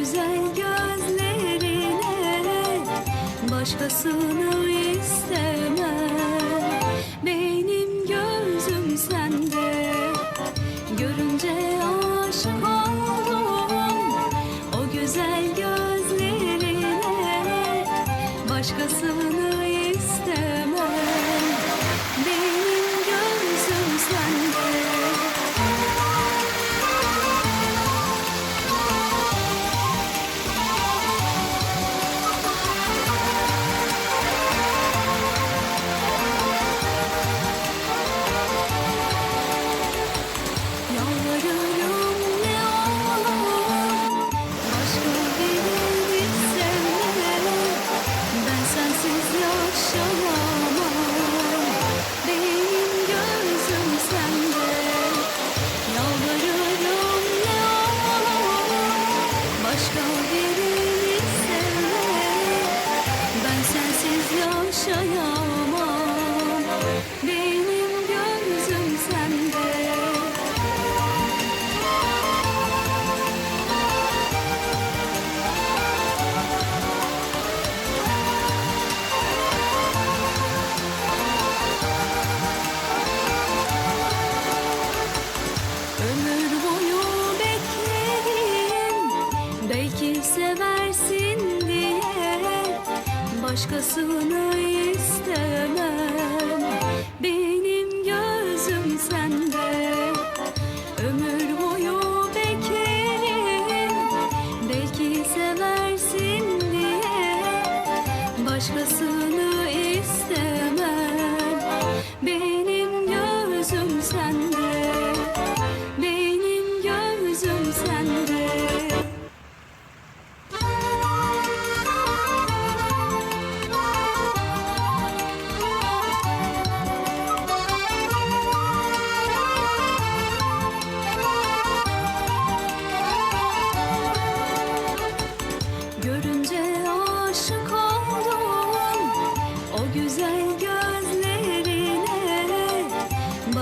güzel gözlerine Başkasını isteme Benim gözüm sende Görünce aşık oldum. O güzel gözlerine Başkasını yaşayamam Benim başkasını istemem. Benim gözüm sende Ömür boyu beklerim. Belki seversin diye Başkasını